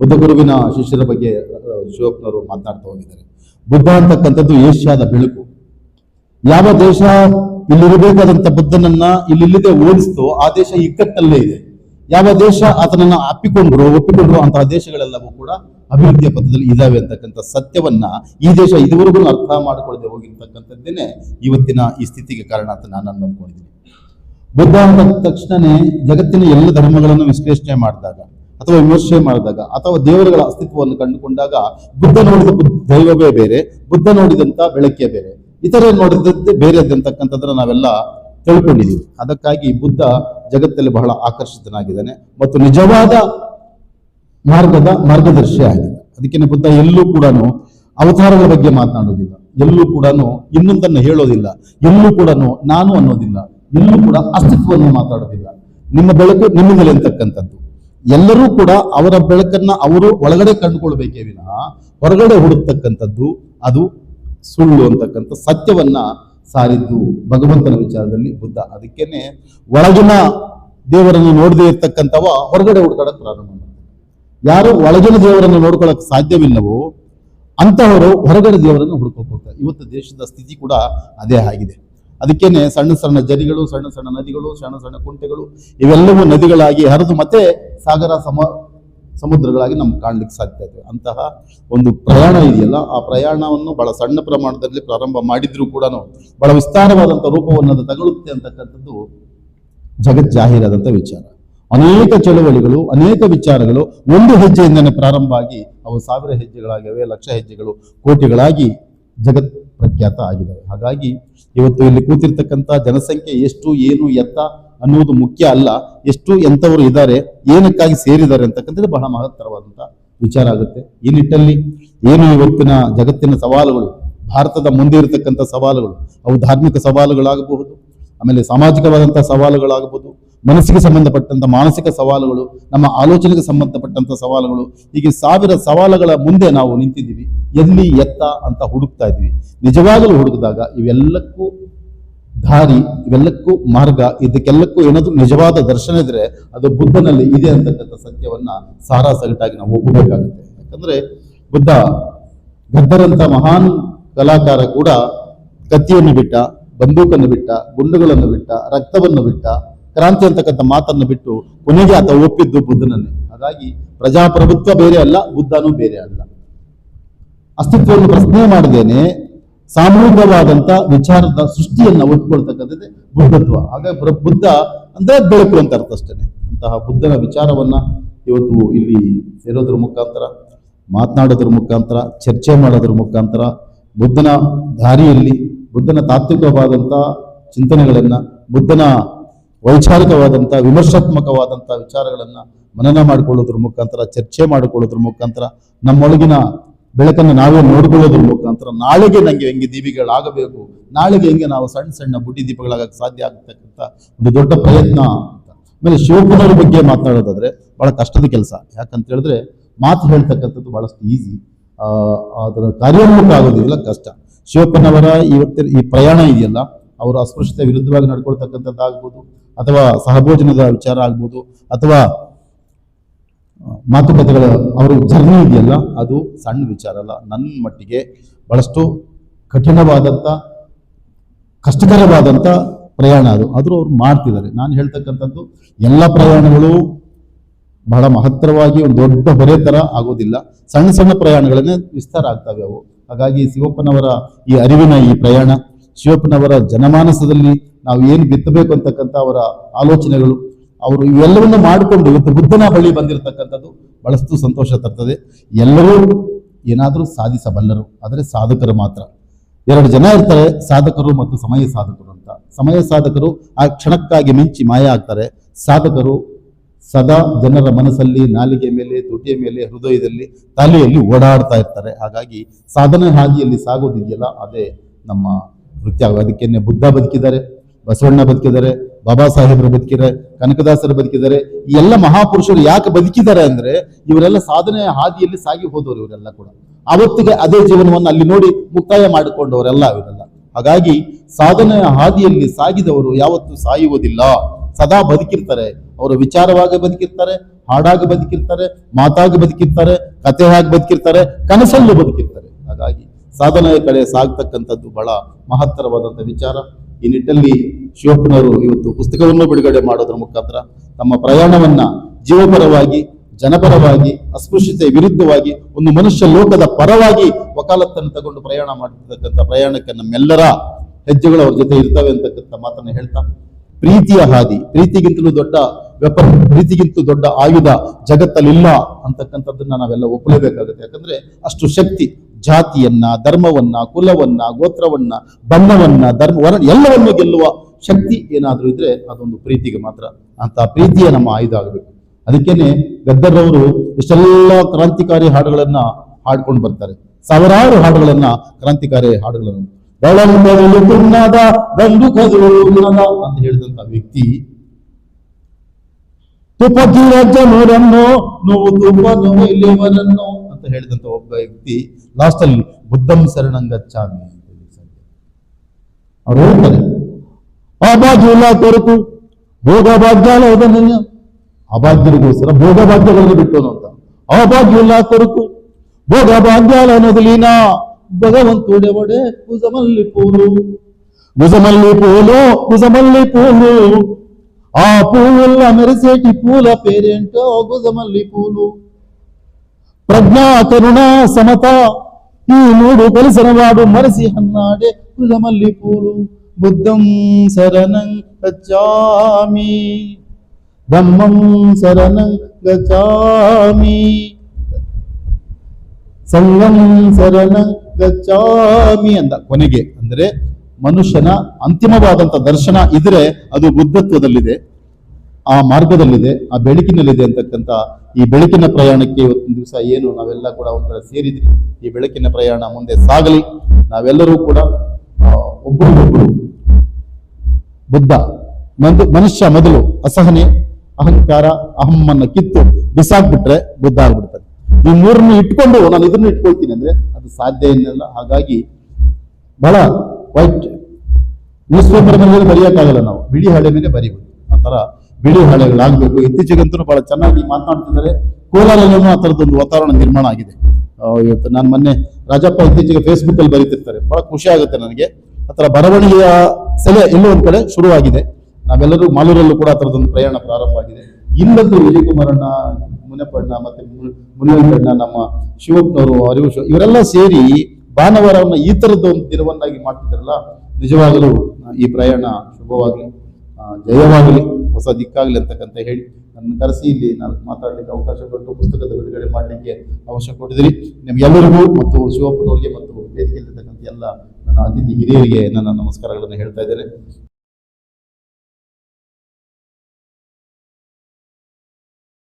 ಬುದ್ಧ ಗುರುವಿನ ಶಿಷ್ಯರ ಬಗ್ಗೆ ಶಿವಪ್ಪನವರು ಮಾತನಾಡ್ತಾ ಹೋಗಿದ್ದಾರೆ. ಬುದ್ಧ ಅಂತಕ್ಕಂಥದ್ದು ಏಷ್ಯಾದ ಬೆಳಕು. ಯಾವ ದೇಶ ಇಲ್ಲಿರಬೇಕಾದಂಥ ಬುದ್ಧನನ್ನ ಇಲ್ಲಿಲ್ಲದೆ ಓದಿಸ್ತೋ ಆ ದೇಶ ಇಕ್ಕಟ್ಟಲ್ಲೇ ಇದೆ. ಯಾವ ದೇಶ ಆತನನ್ನ ಅಪ್ಪಿಕೊಂಡ್ರು, ಒಪ್ಪಿಕೊಂಡ್ರು ಅಂತಹ ದೇಶಗಳೆಲ್ಲವೂ ಕೂಡ ಅಭಿವೃದ್ಧಿಯ ಪಥದಲ್ಲಿ ಇದಾವೆ ಅಂತಕ್ಕಂಥ ಸತ್ಯವನ್ನ ಈ ದೇಶ ಇದುವರೆಗೂ ಅರ್ಥ ಮಾಡಿಕೊಳ್ಳದೆ ಹೋಗಿರ್ತಕ್ಕಂಥದ್ದೇನೆ. ಇವತ್ತಿನ ಈ ಸ್ಥಿತಿಗೆ ಕಾರಣ ಅಂತ ನಾನು ಅಂದ್ಕೊಂಡಿದ್ದೀನಿ ಬುದ್ಧ ಅಂದ ತಕ್ಷಣನೇ ಜಗತ್ತಿನ ಎಲ್ಲ ಧರ್ಮಗಳನ್ನು ವಿಶ್ಲೇಷಣೆ ಮಾಡಿದಾಗ ಅಥವಾ ವಿಮರ್ಶೆ ಮಾಡಿದಾಗ ಅಥವಾ ದೇವರುಗಳ ಅಸ್ತಿತ್ವವನ್ನು ಕಂಡುಕೊಂಡಾಗ ಬುದ್ಧ ನೋಡಿದ ದೈವವೇ ಬೇರೆ, ಬುದ್ಧ ನೋಡಿದಂತ ಬೆಳಕೇ ಬೇರೆ. ಇತರ ನೋಡಿದಂತೆ ಬೇರೆ ಅಂತಕ್ಕಂಥದ್ದನ್ನ ನಾವೆಲ್ಲ ತಿಳ್ಕೊಂಡಿದ್ದೀವಿ. ಅದಕ್ಕಾಗಿ ಬುದ್ಧ ಜಗತ್ತಲ್ಲಿ ಬಹಳ ಆಕರ್ಷಿತನಾಗಿದ್ದಾನೆ ಮತ್ತು ನಿಜವಾದ ಮಾರ್ಗದ ಮಾರ್ಗದರ್ಶಿ ಆಗಿದೆ. ಅದಕ್ಕೆ ಬುದ್ಧ ಎಲ್ಲೂ ಕೂಡ ಅವತಾರಗಳ ಬಗ್ಗೆ ಮಾತನಾಡೋದಿಲ್ಲ ಎಲ್ಲೂ ಕೂಡ ಇನ್ನೊಂದನ್ನು ಹೇಳೋದಿಲ್ಲ. ಎಲ್ಲೂ ಕೂಡ ನಾನು ಅನ್ನೋದಿಲ್ಲ. ಎಲ್ಲೂ ಕೂಡ ಅಸ್ತಿತ್ವವನ್ನು ಮಾತಾಡೋದಿಲ್ಲ. ನಿಮ್ಮ ಬೆಳಕು ನಿಮ್ಮದಲ್ಲಿ ಅಂತಕ್ಕಂಥದ್ದು. ಎಲ್ಲರೂ ಕೂಡ ಅವರ ಬೆಳಕನ್ನ ಅವರು ಒಳಗಡೆ ಕಂಡುಕೊಳ್ಬೇಕೇ ವಿನಃ ಹೊರಗಡೆ ಹುಡುಕ್ತಕ್ಕಂಥದ್ದು ಅದು ಸುಳ್ಳು ಅಂತಕ್ಕಂಥ ಸತ್ಯವನ್ನ ಸಾರಿದ್ದು ಭಗವಂತನ ವಿಚಾರದಲ್ಲಿ ಬುದ್ಧ. ಅದಕ್ಕೇನೆ ಒಳಗಿನ ದೇವರನ್ನು ನೋಡದೆ ಇರ್ತಕ್ಕಂಥವ ಹೊರಗಡೆ ಹುಡುಕಾಡಕ್ಕೆ ಪ್ರಾರಂಭ ಮಾಡ್ತಾರೆ. ಯಾರು ಒಳಗಿನ ದೇವರನ್ನು ನೋಡ್ಕೊಳಕ್ ಸಾಧ್ಯವಿಲ್ಲವೋ ಅಂತಹವರು ಹೊರಗಡೆ ದೇವರನ್ನು ಹುಡ್ಕೋಕ್ ಹೋಗ್ತಾರೆ. ಇವತ್ತು ದೇಶದ ಸ್ಥಿತಿ ಕೂಡ ಅದೇ ಆಗಿದೆ. ಅದಕ್ಕೇನೆ ಸಣ್ಣ ಸಣ್ಣ ಜರಿಗಳು, ಸಣ್ಣ ಸಣ್ಣ ನದಿಗಳು, ಸಣ್ಣ ಸಣ್ಣ ಕುಂಟೆಗಳು, ಇವೆಲ್ಲವೂ ನದಿಗಳಾಗಿ ಹರಿದು ಮತ್ತೆ ಸಾಗರ ಸಮ ಸಮುದ್ರಗಳಾಗಿ ನಮ್ಗೆ ಕಾಣ್ಲಿಕ್ಕೆ ಸಾಧ್ಯ ಇದೆ. ಅಂತಹ ಒಂದು ಪ್ರಯಾಣ ಇದೆಯಲ್ಲ, ಆ ಪ್ರಯಾಣವನ್ನು ಬಹಳ ಸಣ್ಣ ಪ್ರಮಾಣದಲ್ಲಿ ಪ್ರಾರಂಭ ಮಾಡಿದ್ರೂ ಕೂಡ ಬಹಳ ವಿಸ್ತಾರವಾದಂಥ ರೂಪವನ್ನು ಅದು ತಗಲುತ್ತೆ ಅಂತಕ್ಕಂಥದ್ದು ಜಗತ್ ಜಾಹೀರಾದಂಥ ವಿಚಾರ. ಅನೇಕ ಚಳುವಳಿಗಳು, ಅನೇಕ ವಿಚಾರಗಳು ಒಂದು ಹೆಜ್ಜೆಯಿಂದನೇ ಪ್ರಾರಂಭ ಆಗಿ ಅವು ಸಾವಿರ ಹೆಜ್ಜೆಗಳಾಗಿವೆ, ಲಕ್ಷ ಹೆಜ್ಜೆಗಳು, ಕೋಟಿಗಳಾಗಿ ಜಗತ್ ಪ್ರಖ್ಯಾತ ಆಗಿದೆ ಹಾಗಾಗಿ ಇವತ್ತು ಇಲ್ಲಿ ಕೂತಿರ್ತಕ್ಕಂಥ ಜನಸಂಖ್ಯೆ ಎಷ್ಟು, ಏನು, ಎತ್ತ ಅನ್ನುವುದು ಮುಖ್ಯ ಅಲ್ಲ. ಎಷ್ಟು ಎಂಥವರು ಇದ್ದಾರೆ, ಏನಕ್ಕಾಗಿ ಸೇರಿದ್ದಾರೆ ಅಂತಕ್ಕಂಥದ್ದು ಬಹಳ ಮಹತ್ತರವಾದಂಥ ವಿಚಾರ ಆಗುತ್ತೆ. ಈ ನಿಟ್ಟಲ್ಲಿ ಏನು ಇವತ್ತಿನ ಜಗತ್ತಿನ ಸವಾಲುಗಳು, ಭಾರತದ ಮುಂದೆ ಇರತಕ್ಕಂಥ ಸವಾಲುಗಳು, ಅವು ಧಾರ್ಮಿಕ ಸವಾಲುಗಳಾಗಬಹುದು, ಆಮೇಲೆ ಸಾಮಾಜಿಕವಾದಂಥ ಸವಾಲುಗಳಾಗಬಹುದು, ಮನಸ್ಸಿಗೆ ಸಂಬಂಧಪಟ್ಟಂಥ ಮಾನಸಿಕ ಸವಾಲುಗಳು, ನಮ್ಮ ಆಲೋಚನೆಗೆ ಸಂಬಂಧಪಟ್ಟಂಥ ಸವಾಲುಗಳು, ಹೀಗೆ ಸಾವಿರ ಸವಾಲುಗಳ ಮುಂದೆ ನಾವು ನಿಂತಿದ್ದೀವಿ. ಎಲ್ಲಿ ಎತ್ತ ಅಂತ ಹುಡುಕ್ತಾ ಇದ್ದೀವಿ. ನಿಜವಾಗಲೂ ಹುಡುಕಿದಾಗ ಇವೆಲ್ಲಕ್ಕೂ ದಾರಿ ಇವೆಲ್ಲಕ್ಕೂ ಮಾರ್ಗ, ಇದಕ್ಕೆಲ್ಲಕ್ಕೂ ಏನಾದರೂ ನಿಜವಾದ ದರ್ಶನ ಇದ್ರೆ ಅದು ಬುದ್ಧನಲ್ಲಿ ಇದೆ ಅಂತಕ್ಕಂಥ ಸತ್ಯವನ್ನ ಸಾರಾ ಸಗಟಾಗಿ ನಾವು ಒಪ್ಪಬೇಕಾಗುತ್ತೆ. ಯಾಕಂದ್ರೆ ಬುದ್ಧ ಗದ್ದರಂತ ಮಹಾನ್ ಕಲಾಕಾರ ಕೂಡ ಕತ್ತಿಯನ್ನು ಬಿಟ್ಟ, ಬಂದೂಕನ್ನು ಬಿಟ್ಟ, ಗುಂಡುಗಳನ್ನು ಬಿಟ್ಟ, ರಕ್ತವನ್ನು ಬಿಟ್ಟ, ಕ್ರಾಂತಿ ಅಂತಕ್ಕಂಥ ಮಾತನ್ನು ಬಿಟ್ಟು ಕೊನೆಗೆ ಆತ ಒಪ್ಪಿದ್ದು ಬುದ್ಧನನ್ನೇ. ಹಾಗಾಗಿ ಪ್ರಜಾಪ್ರಭುತ್ವ ಬೇರೆ ಅಲ್ಲ, ಬುದ್ಧನೂ ಬೇರೆ ಅಲ್ಲ. ಅಸ್ತಿತ್ವವನ್ನು ಪ್ರಶ್ನೆ ಮಾಡದೇನೆ ಸಾಮೂಹಿಕವಾದಂತ ವಿಚಾರದ ಸೃಷ್ಟಿಯನ್ನ ಒಪ್ಪಿಕೊಳ್ತಕ್ಕಂಥದ್ದು ಬುದ್ಧತ್ವ. ಹಾಗಾಗಿ ಬುದ್ಧ ಅಂದ್ರೆ ಬೆಳಕು ಅಂತ ಅರ್ಥ ಅಷ್ಟೇನೆ. ಅಂತಹ ಬುದ್ಧನ ವಿಚಾರವನ್ನ ಇವತ್ತು ಇಲ್ಲಿ ಸೇರೋದ್ರ ಮುಖಾಂತರ, ಮಾತನಾಡೋದ್ರ ಮುಖಾಂತರ, ಚರ್ಚೆ ಮಾಡೋದ್ರ ಮುಖಾಂತರ, ಬುದ್ಧನ ದಾರಿಯಲ್ಲಿ, ಬುದ್ಧನ ತಾತ್ವಿಕವಾದಂಥ ಚಿಂತನೆಗಳನ್ನ, ಬುದ್ಧನ ವೈಚಾರಿಕವಾದಂಥ ವಿಮರ್ಶಾತ್ಮಕವಾದಂಥ ವಿಚಾರಗಳನ್ನ ಮನನ ಮಾಡಿಕೊಳ್ಳೋದ್ರ ಮುಖಾಂತರ, ಚರ್ಚೆ ಮಾಡಿಕೊಳ್ಳೋದ್ರ ಮುಖಾಂತರ ನಮ್ಮೊಳಗಿನ ಬೆಳಕನ್ನು ನಾವೇ ನೋಡ್ಕೊಳ್ಳೋದ್ರ ಮುಖಾಂತರ ನಾಳೆಗೆ ನಂಗೆ ಹೆಂಗೆ ದೀಪಿಗಳಾಗಬೇಕು ನಾಳೆಗೆ ಹೆಂಗೆ ನಾವು ಸಣ್ಣ ಸಣ್ಣ ಬುಟ್ಟಿ ದೀಪಗಳಾಗಕ್ಕೆ ಸಾಧ್ಯ ಆಗ್ತಕ್ಕಂಥ ಒಂದು ದೊಡ್ಡ ಪ್ರಯತ್ನ ಅಂತ. ಆಮೇಲೆ ಶಿವಪ್ಪನವ್ರ ಬಗ್ಗೆ ಮಾತನಾಡೋದಾದ್ರೆ ಬಹಳ ಕಷ್ಟದ ಕೆಲಸ. ಯಾಕಂತ ಹೇಳಿದ್ರೆ ಮಾತು ಹೇಳ್ತಕ್ಕಂಥದ್ದು ಬಹಳಷ್ಟು ಈಸಿ. ಅದರ ಕಾರ್ಯೋನ್ಮುಖ ಆಗೋದಿಲ್ಲ, ಕಷ್ಟ. ಶಿವಪ್ಪನವರ ಇವತ್ತಿನ ಈ ಪ್ರಯಾಣ ಇದೆಯಲ್ಲ, ಅವರು ಅಸ್ಪೃಶ್ಯತೆ ವಿರುದ್ಧವಾಗಿ ನಡ್ಕೊಳ್ತಕ್ಕಂಥದ್ದಾಗ್ಬೋದು, ಅಥವಾ ಸಹಭೋಜನದ ವಿಚಾರ ಆಗ್ಬೋದು, ಅಥವಾ ಮಾತುಕತೆಗಳ, ಅವರು ಜರ್ನಿ ಇದೆಯಲ್ಲ, ಅದು ಸಣ್ಣ ವಿಚಾರ ಅಲ್ಲ. ನನ್ನ ಮಟ್ಟಿಗೆ ಬಹಳಷ್ಟು ಕಠಿಣವಾದಂಥ ಕಷ್ಟಕರವಾದಂಥ ಪ್ರಯಾಣ ಅದು. ಆದರೂ ಅವ್ರು ಮಾಡ್ತಿದ್ದಾರೆ. ನಾನು ಹೇಳ್ತಕ್ಕಂಥದ್ದು, ಎಲ್ಲ ಪ್ರಯಾಣಗಳು ಬಹಳ ಮಹತ್ತರವಾಗಿ, ಒಂದು ದೊಡ್ಡ ಹೊರೆ ಥರ ಆಗೋದಿಲ್ಲ. ಸಣ್ಣ ಸಣ್ಣ ಪ್ರಯಾಣಗಳನ್ನೇ ವಿಸ್ತಾರ ಆಗ್ತವೆ ಅವು. ಹಾಗಾಗಿ ಶಿವಪ್ಪನವರ ಈ ಅರಿವಿನ ಈ ಪ್ರಯಾಣ, ಶಿವಪ್ಪನವರ ಜನಮಾನಸದಲ್ಲಿ ನಾವು ಏನು ಬಿತ್ತಬೇಕು ಅಂತಕ್ಕಂಥ ಅವರ ಆಲೋಚನೆಗಳು ಅವರು ಇವೆಲ್ಲವನ್ನು ಮಾಡಿಕೊಂಡು ಇವತ್ತು ಬುದ್ಧನ ಬಳಿ ಬಂದಿರತಕ್ಕಂಥದ್ದು ಬಹಳಷ್ಟು ಸಂತೋಷ ತರ್ತದೆ. ಎಲ್ಲರೂ ಏನಾದರೂ ಸಾಧಿಸಬಲ್ಲರು, ಆದರೆ ಸಾಧಕರು ಮಾತ್ರ. ಎರಡು ಜನ ಇರ್ತಾರೆ, ಸಾಧಕರು ಮತ್ತು ಸಮಯ ಸಾಧಕರು ಅಂತ. ಸಮಯ ಸಾಧಕರು ಆ ಕ್ಷಣಕ್ಕಾಗಿ ಮಿಂಚಿ ಮಾಯ ಆಗ್ತಾರೆ. ಸಾಧಕರು ಸದಾ ಜನರ ಮನಸ್ಸಲ್ಲಿ, ನಾಲಿಗೆ ಮೇಲೆ, ತುಟಿಯ ಮೇಲೆ, ಹೃದಯದಲ್ಲಿ, ತಲೆಯಲ್ಲಿ ಓಡಾಡ್ತಾ ಇರ್ತಾರೆ. ಹಾಗಾಗಿ ಸಾಧನೆ ಹಾದಿಯಲ್ಲಿ ಸಾಗೋದಿದೆಯಲ್ಲ, ಅದೇ ನಮ್ಮ ನೃತ್ಯ ಅದಕ್ಕೆ ಬುದ್ಧ ಬದುಕಿದ್ದಾರೆ. ಬಸವಣ್ಣ ಬದುಕಿದ್ದಾರೆ ಬಾಬಾ ಸಾಹೇಬರು ಬದುಕಿದ್ದಾರೆ ಕನಕದಾಸರು ಬದುಕಿದ್ದಾರೆ ಈ ಎಲ್ಲ ಮಹಾಪುರುಷರು ಯಾಕೆ ಬದುಕಿದ್ದಾರೆ ಅಂದ್ರೆ ಇವರೆಲ್ಲ ಸಾಧನೆಯ ಹಾದಿಯಲ್ಲಿ ಸಾಗಿ ಹೋದವರು ಇವರೆಲ್ಲ ಕೂಡ. ಅವತ್ತಿಗೆ ಅದೇ ಜೀವನವನ್ನು ಅಲ್ಲಿ ನೋಡಿ ಮುಕ್ತಾಯ ಮಾಡಿಕೊಂಡವರೆಲ್ಲ ಇವರೆಲ್ಲ. ಹಾಗಾಗಿ ಸಾಧನೆಯ ಹಾದಿಯಲ್ಲಿ ಸಾಗಿದವರು ಯಾವತ್ತೂ ಸಾಯುವುದಿಲ್ಲ. ಸದಾ ಬದುಕಿರ್ತಾರೆ. ಅವರು ವಿಚಾರವಾಗಿ ಬದುಕಿರ್ತಾರೆ, ಹಾಡಾಗಿ ಬದುಕಿರ್ತಾರೆ, ಮಾತಾಗಿ ಬದುಕಿರ್ತಾರೆ ಕಥೆಯಾಗಿ ಬದುಕಿರ್ತಾರೆ, ಕನಸಲ್ಲೂ ಬದುಕಿರ್ತಾರೆ. ಹಾಗಾಗಿ ಸಾಧನೆಯ ಕಡೆ ಸಾಗ್ತಕ್ಕಂಥದ್ದು ಬಹಳ ಮಹತ್ತರವಾದಂಥ ವಿಚಾರ. ಈ ನಿಟ್ಟಲ್ಲಿ ಶಿವಪ್ಪನವರು ಇವತ್ತು ಪುಸ್ತಕವನ್ನು ಬಿಡುಗಡೆ ಮಾಡೋದ್ರ ಮುಖಾಂತರ ತಮ್ಮ ಪ್ರಯಾಣವನ್ನ ಜೀವಪರವಾಗಿ, ಜನಪರವಾಗಿ, ಅಸ್ಪೃಶ್ಯತೆ ವಿರುದ್ಧವಾಗಿ, ಒಂದು ಮನುಷ್ಯ ಲೋಕದ ಪರವಾಗಿ ವಕಾಲತ್ತನ್ನು ತಗೊಂಡು ಪ್ರಯಾಣ ಮಾಡ್ತಿರ್ತಕ್ಕಂಥ ಪ್ರಯಾಣಕ್ಕೆ ನಮ್ಮೆಲ್ಲರ ಹೆಜ್ಜೆಗಳು ಅವ್ರ ಜೊತೆ ಇರ್ತವೆ ಅಂತಕ್ಕಂಥ ಮಾತನ್ನ ಹೇಳ್ತಾ, ಪ್ರೀತಿಯ ಹಾದಿ, ಪ್ರೀತಿಗಿಂತಲೂ ದೊಡ್ಡ ವ್ಯಾಪಾರ ಪ್ರೀತಿಗಿಂತಲೂ ದೊಡ್ಡ ಆಯುಧ ಜಗತ್ತಲ್ಲಿಲ್ಲ ಅಂತಕ್ಕಂಥದ್ದನ್ನ ನಾವೆಲ್ಲ ಒಪ್ಪಲೇಬೇಕಾಗುತ್ತೆ. ಯಾಕಂದ್ರೆ ಅಷ್ಟು ಶಕ್ತಿ ಜಾತಿಯನ್ನ, ಧರ್ಮವನ್ನ, ಕುಲವನ್ನ, ಗೋತ್ರವನ್ನ, ಬಣ್ಣವನ್ನ, ಧರ್ಮ ಎಲ್ಲವನ್ನು ಗೆಲ್ಲುವ ಶಕ್ತಿ ಏನಾದರೂ ಇದ್ರೆ ಅದೊಂದು ಪ್ರೀತಿಗೆ ಮಾತ್ರ. ಅಂತ ಪ್ರೀತಿಯೇ ನಮ್ಮ ಆಯುಧ ಆಗಬೇಕು ಅದಕ್ಕೇನೆ ಗದ್ದರ್ರವರು ಇಷ್ಟೆಲ್ಲ ಕ್ರಾಂತಿಕಾರಿ ಹಾಡುಗಳನ್ನ ಹಾಡ್ಕೊಂಡು ಬರ್ತಾರೆ. ಸಾವಿರಾರು ಹಾಡುಗಳನ್ನ ಕ್ರಾಂತಿಕಾರಿ ಹಾಡುಗಳನ್ನು. ಅಂತ ಹೇಳಿದಂತ ವ್ಯಕ್ತಿ. ತುಪ್ಪ ಜನರನ್ನು, ನೋವು ತುಂಬ ನೋವು ಇಲ್ಲಿಯವರನ್ನು ಅಂತ ಹೇಳಿದಂತ ಒಬ್ಬ ವ್ಯಕ್ತಿ ಲಾಸ್ಟ್ ಅಲ್ಲಿ ಬುದ್ಧಂ ಶರಣಂಗಚ್ಚಾಮಿ ಅಂತ ಹೇಳಿ ಸಾಧ್ಯ. ಅವ್ರು ಹೇಳ್ತಾರೆ ಅಭಾಗ್ಯುಲ ಕೊರಕು ಭೋಗ ಭಾಗ್ಯಾಲ ಅದನ್ನ ಅಭಾಗ್ಯರಿಗೋಸ್ಕರ ಭೋಗ ಭಾಗ್ಯಗಳನ್ನು ಬಿಟ್ಟು ಅಂತ ಅಭಾಗ್ಯುಲ ಕೊರಕು ಭೋಗ ಭಾಗ್ಯಾಲ ಅನ್ನೋದಲಿನ ಭಗವಂತುಡೆ ಒಡೆ ಕುಸಮಲ್ಲಿ ಪೂಲು గుజమల్లి పూలు గుజమల్లి పూలు ఆ పూల మెరిసేటి పూల పేరేంటో గుజమల్లి పూలు ప్రజ్ఞా కరుణ సమత ఈ మూడు కలిసిన వాడు మరసి అన్నాడే గుజమల్లి పూలు బుద్ధం శరణం గచ్చామి ధమ్మం శరణం గచ్చామి ಸಂಗಂ ಶರಣ ಗಚ್ಚಾಮಿ ಅಂದ ಕೊನೆಗೆ ಅಂದ್ರೆ ಮನುಷ್ಯನ ಅಂತಿಮವಾದಂತ ದರ್ಶನ ಇದ್ರೆ ಅದು ಬುದ್ಧತ್ವದಲ್ಲಿದೆ ಆ ಮಾರ್ಗದಲ್ಲಿದೆ, ಆ ಬೆಳಕಿನಲ್ಲಿದೆ ಅಂತಕ್ಕಂಥ ಈ ಬೆಳಕಿನ ಪ್ರಯಾಣಕ್ಕೆ ಇವತ್ತಿನ ದಿವಸ ಏನು, ನಾವೆಲ್ಲ ಕೂಡ ಒಂದು ಕಡೆ ಈ ಬೆಳಕಿನ ಪ್ರಯಾಣ ಮುಂದೆ ಸಾಗಲಿ. ನಾವೆಲ್ಲರೂ ಕೂಡ ಒಬ್ಬರಿಗೊಬ್ಬರು ಬುದ್ಧ, ಮಂದು, ಮನುಷ್ಯ ಮೊದಲು ಅಸಹನೆ, ಅಹಂಕಾರ, ಅಹಮ್ಮನ್ನ ಕಿತ್ತು ಬಿಸಾಕ್ಬಿಟ್ರೆ ಬುದ್ಧ ಆಗ್ಬಿಡ್ತಾರೆ ಈ ಮೂರನ್ನು ಇಟ್ಕೊಂಡು ನಾನು ಇದನ್ನು ಇಟ್ಕೊಳ್ತೀನಿ ಅಂದ್ರೆ ಅದು ಸಾಧ್ಯ ಏನಲ್ಲ. ಹಾಗಾಗಿ ಬಹಳ ವೈಟ್ ನ್ಯೂಸ್ ಪೇಪರ್ ಮೇಲೆ ಬರೆಯೋಕ್ಕಾಗಲ್ಲ ನಾವು. ಬಿಳಿ ಹಳೆ ಮೇಲೆ ಬರೀಬಹುದು ಆ ತರ ಬಿಳಿ ಹಾಳೆಗಳಾಗಬೇಕು ಇತ್ತೀಚೆಗಂತೂ ಬಹಳ ಚೆನ್ನಾಗಿ ಮಾತನಾಡ್ತಿದ್ದಾರೆ. ಕೋಲಾರಲ್ಲೂ ಆ ಥರದ್ದೊಂದು ವಾತಾವರಣ ನಿರ್ಮಾಣ ಆಗಿದೆ. ಇವತ್ತು ನಾನು ಮೊನ್ನೆ ರಾಜಪ್ಪ ಇತ್ತೀಚೆಗೆ ಫೇಸ್ಬುಕ್ಕಲ್ಲಿ ಬರೀತಿರ್ತಾರೆ. ಬಹಳ ಖುಷಿ ಆಗುತ್ತೆ ನನಗೆ. ಆ ಥರ ಬರವಣಿಗೆಯ ಸೆಲೆ ಎಲ್ಲೋ ಒಂದು ಕಡೆ ಶುರುವಾಗಿದೆ. ನಾವೆಲ್ಲರೂ ಮಾಲೂರಲ್ಲೂ ಕೂಡ ಆ ಥರದೊಂದು ಪ್ರಯಾಣ ಪ್ರಾರಂಭ ಆಗಿದೆ. ಇಲ್ಲಂತೂ ವಿಜಯಕುಮಾರಣ್ಣ ಮುನಪಣ್ಣ ಮತ್ತೆ ಮುನಿವೆಂಕಣ್ಣ ನಮ್ಮ ಶಿವಪ್ಪನವರು, ಅರಿವು ಇವರೆಲ್ಲ ಸೇರಿ ಭಾನುವಾರವನ್ನ ಈ ಥರದ ಒಂದು ದಿನವನ್ನಾಗಿ ಮಾಡ್ತಿದ್ದಾರಲ್ಲ. ನಿಜವಾಗಲೂ ಈ ಪ್ರಯಾಣ ಶುಭವಾಗಲಿ. ಜಯವಾಗಲಿ. ಹೊಸ ದಿಕ್ಕಾಗಲಿ ಅಂತಕ್ಕಂತ ಹೇಳಿ ನನ್ನ ಕರೆಸಿ ಇಲ್ಲಿ ನಾನು ಮಾತಾಡಲಿಕ್ಕೆ ಅವಕಾಶ ಕೊಟ್ಟು ಪುಸ್ತಕದ ಬಿಡುಗಡೆ ಮಾಡಲಿಕ್ಕೆ ಅವಕಾಶ ಕೊಟ್ಟಿದ್ದೀರಿ. ನಿಮ್ಗೆಲ್ಲರಿಗೂ ಮತ್ತು ಶಿವಪ್ಪನವ್ರಿಗೆ ಮತ್ತು ವೇದಿಕೆಯಲ್ಲಿರ್ತಕ್ಕಂಥ ಎಲ್ಲ ನನ್ನ ಅತಿಥಿ ಹಿರಿಯರಿಗೆ ನನ್ನ ನಮಸ್ಕಾರಗಳನ್ನು ಹೇಳ್ತಾ ಇದ್ದೇನೆ.